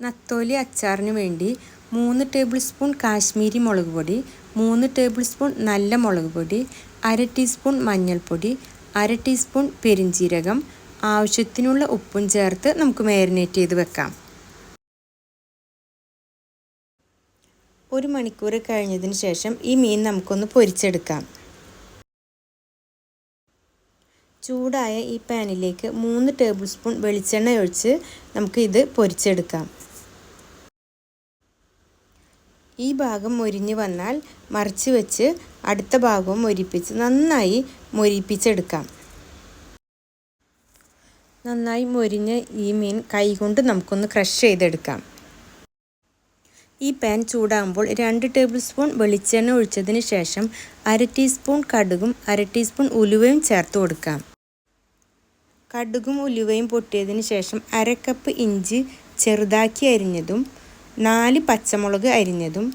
നത്തോലി അച്ചാറിന് വേണ്ടി മൂന്ന് ടേബിൾ സ്പൂൺ കാശ്മീരി മുളക് പൊടി മൂന്ന് ടേബിൾ സ്പൂൺ നല്ല മുളക് പൊടി അര ടീസ്പൂൺ മഞ്ഞൾപ്പൊടി അര ടീസ്പൂൺ പെരിഞ്ജീരകം ആവശ്യത്തിനുള്ള ഉപ്പും ചേർത്ത് നമുക്ക് മാരിനേറ്റ് ചെയ്ത് വെക്കാം. ഒരു മണിക്കൂർ കഴിഞ്ഞതിന് ശേഷം ഈ മീൻ നമുക്കൊന്ന് പൊരിച്ചെടുക്കാം. ചൂടായ ഈ പാനിലേക്ക് മൂന്ന് ടേബിൾ സ്പൂൺ വെളിച്ചെണ്ണ ഒഴിച്ച് നമുക്ക് ഇത് പൊരിച്ചെടുക്കാം. ഈ ഭാഗം മൊരിഞ്ഞ് വന്നാൽ മറിച്ച് വെച്ച് അടുത്ത ഭാഗവും മൊരിപ്പിച്ച് നന്നായി മൊരിപ്പിച്ചെടുക്കാം. നന്നായി മുരിഞ്ഞ് ഈ മീൻ കൈകൊണ്ട് നമുക്കൊന്ന് ക്രഷ് ചെയ്തെടുക്കാം. ഈ പാൻ ചൂടാകുമ്പോൾ രണ്ട് ടേബിൾ സ്പൂൺ വെളിച്ചെണ്ണ ഒഴിച്ചതിന് ശേഷം അര ടീസ്പൂൺ കടുകും അര ടീസ്പൂൺ ഉലുവയും ചേർത്ത് കൊടുക്കാം. കടുകും ഉലുവയും പൊട്ടിയതിന് ശേഷം അര കപ്പ് ഇഞ്ചി ചെറുതാക്കി അരിഞ്ഞതും നാല് പച്ചമുളക് അരിഞ്ഞതും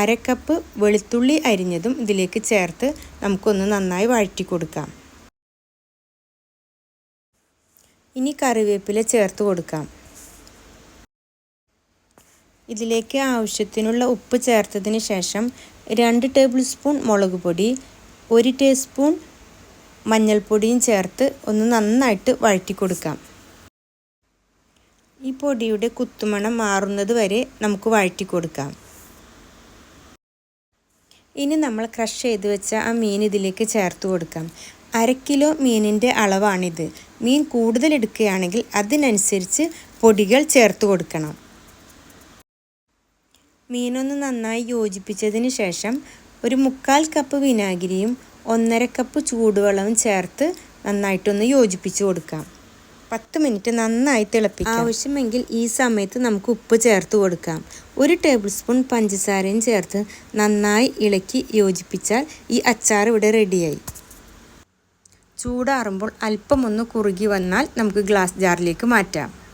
അര കപ്പ് വെളുത്തുള്ളി അരിഞ്ഞതും ഇതിലേക്ക് ചേർത്ത് നമുക്കൊന്ന് നന്നായി വഴറ്റി കൊടുക്കാം. ഇനി കറിവേപ്പില ചേർത്ത് കൊടുക്കാം. ഇതിലേക്ക് ആവശ്യത്തിനുള്ള ഉപ്പ് ചേർത്തതിന് ശേഷം രണ്ട് ടേബിൾ സ്പൂൺ മുളക് പൊടി ഒരു ടീസ്പൂൺ മഞ്ഞൾപ്പൊടിയും ചേർത്ത് ഒന്ന് നന്നായിട്ട് വഴറ്റി കൊടുക്കാം. ഈ പൊടിയുടെ കുത്തുമണം മാറുന്നത് വരെ നമുക്ക് വഴറ്റി കൊടുക്കാം. ഇനി നമ്മൾ ക്രഷ് ചെയ്ത് വെച്ച ആ മീൻ ഇതിലേക്ക് ചേർത്ത് കൊടുക്കാം. അര കിലോ മീനിന്റെ അളവാണിത്. മീൻ കൂടുതൽ എടുക്കുകയാണെങ്കിൽ അതിനനുസരിച്ച് പൊടികൾ ചേർത്ത് കൊടുക്കണം. മീനൊന്ന് നന്നായി യോജിപ്പിച്ചതിന് ശേഷം ഒരു മുക്കാൽ കപ്പ് വിനാഗിരിയും ഒന്നര കപ്പ് ചൂടുവെള്ളവും ചേർത്ത് നന്നായിട്ടൊന്ന് യോജിപ്പിച്ച് കൊടുക്കാം. പത്ത് മിനിറ്റ് നന്നായി തിളപ്പിക്കാം. ആവശ്യമെങ്കിൽ ഈ സമയത്ത് നമുക്ക് ഉപ്പ് ചേർത്ത് കൊടുക്കാം. ഒരു ടേബിൾ സ്പൂൺ പഞ്ചസാരയും ചേർത്ത് നന്നായി ഇളക്കി യോജിപ്പിച്ചാൽ ഈ അച്ചാർ ഇവിടെ റെഡിയായി. ചൂടാറുമ്പോൾ അല്പമൊന്ന് കുറുകി വന്നാൽ നമുക്ക് ഗ്ലാസ് ജാറിലേക്ക് മാറ്റാം.